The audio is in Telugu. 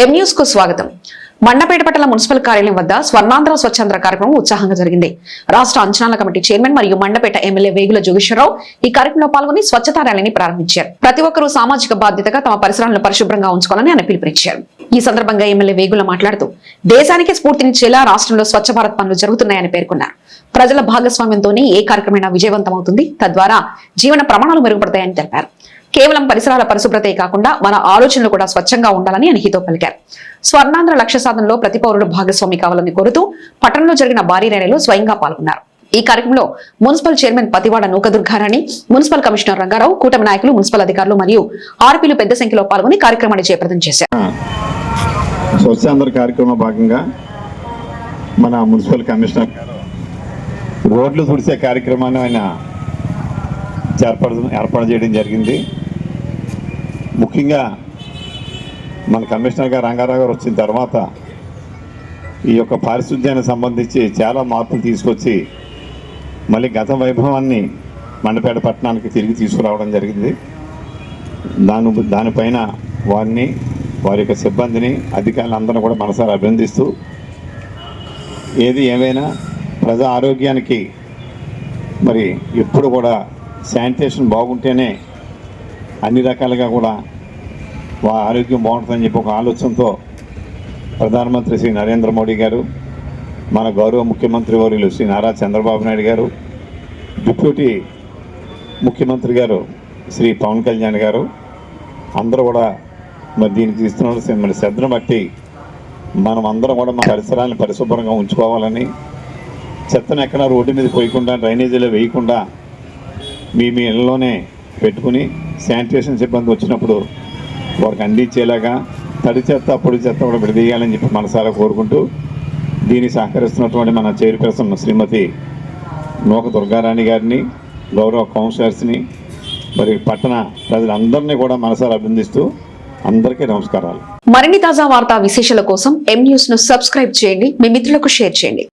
ఎం న్యూస్కు స్వాగతం. మండపేట పట్టణ మున్సిపల్ కార్యాలయం వద్ద స్వర్ణాంధ్ర స్వచ్ఛంద్ర కార్యక్రమం ఉత్సాహంగా జరిగింది. రాష్ట్ర అంచనాల కమిటీ చైర్మన్ మరియు మండపేట ఎమ్మెల్యే వేగుల జోగేశ్వరరావు ఈ కార్యక్రమంలో పాల్గొని స్వచ్ఛతా ర్యాలీని ప్రారంభించారు. ప్రతి ఒక్కరూ సామాజిక బాధ్యతగా తమ పరిసరాలను పరిశుభ్రంగా ఉంచుకోవాలని ఆయన పిలుపునిచ్చారు ఈ సందర్భంగా ఎమ్మెల్యే వేగుల మాట్లాడుతూ దేశానికి స్ఫూర్తినిచ్చేలా రాష్ట్రంలో స్వచ్ఛ భారత్ పనులు జరుగుతున్నాయని పేర్కొన్నారు. ప్రజల భాగస్వామ్యంతోనే ఏ కార్యక్రమైనా విజయవంతమవుతుంది. తద్వారా జీవన ప్రమాణాలు మెరుగుపడతాయని తెలిపారు. కేవలం పరిసరాల పరిశుభ్రతే కాకుండా మన ఆలోచనలు కూడా స్వచ్ఛంగా ఉండాలని అని హితో పలికారు. స్వర్ణాంధ్ర లక్ష్య సాధనలో ప్రతి పౌరుడు భాగస్వామి కావాలని కోరుతూ పట్టణంలో జరిగిన భారీ ర్యాలీలో స్వయంగా పాల్గొన్నారు. ఈ కార్యక్రమంలో municipal chairman Pathivada Nookadurgarani municipal commissioner Ranga Rao కూటమి నాయకులు మున్సిపల్ అధికారులు మరియు ఆర్పీలు పెద్ద సంఖ్యలో పాల్గొని కార్యక్రమాన్ని జయప్రదం చేశారు. స్వచ్ఛాంధ్ర కార్యక్రమంలో భాగంగా మన మున్సిపల్ కమిషనర్ రోడ్లు తుడిసే కార్యక్రమాన్ని ఆయన ఏర్పాటు ఏర్పాటు చేయడం జరిగింది. ముఖ్యంగా మన కమిషనర్ గారు రంగారావు గారు వచ్చిన తర్వాత ఈ యొక్క పారిశుద్ధ్యానికి సంబంధించి చాలా మార్పులు తీసుకొచ్చి మళ్ళీ గత వైభవాన్ని మండపేట పట్టణానికి తిరిగి తీసుకురావడం జరిగింది. దాని దానిపైన వారిని వారి యొక్క సిబ్బందిని అధికారులందరూ కూడా మనసారి అభినందిస్తూ ఏది ఏమైనా ప్రజా ఆరోగ్యానికి మరి ఎప్పుడు కూడా శానిటేషన్ బాగుంటేనే అన్ని రకాలుగా కూడా వా ఆరోగ్యం బాగుంటుందని చెప్పి ఒక ఆలోచనతో ప్రధానమంత్రి శ్రీ నరేంద్ర మోడీ గారు మన గౌరవ ముఖ్యమంత్రి వర్యులు శ్రీ నారా చంద్రబాబు నాయుడు గారు డిప్యూటీ ముఖ్యమంత్రి గారు శ్రీ పవన్ కళ్యాణ్ గారు అందరూ కూడా మరి దీనికి తీస్తున్న మరి శ్రద్ధను బట్టి మనం అందరం కూడా మన పరిసరాలను పరిశుభ్రంగా ఉంచుకోవాలని చెత్తను ఎక్కడ రోడ్డు మీద పోయకుండా డ్రైనేజీలో వేయకుండా మీ మీ ఇళ్ళలోనే పెట్టుకుని శానిటేషన్ సిబ్బంది వచ్చినప్పుడు వారికి అందించేలాగా తడి చెత్త పొడి చెత్త కూడా విడదీయాలని చెప్పి మనసారా కోరుకుంటూ దీనికి సహకరిస్తున్నటువంటి మన చైర్పర్సన్ శ్రీమతి నూక దుర్గారాణి గారిని గౌరవ కౌన్సిలర్స్ని మరి పట్టణ ప్రజలందరినీ కూడా మనసారా అభినందిస్తూ అందరికీ నమస్కారాలు. మరిన్ని తాజా వార్తా విశేషాల కోసం ఎం న్యూస్ను సబ్స్క్రైబ్ చేయండి. మీ మిత్రులకు షేర్ చేయండి.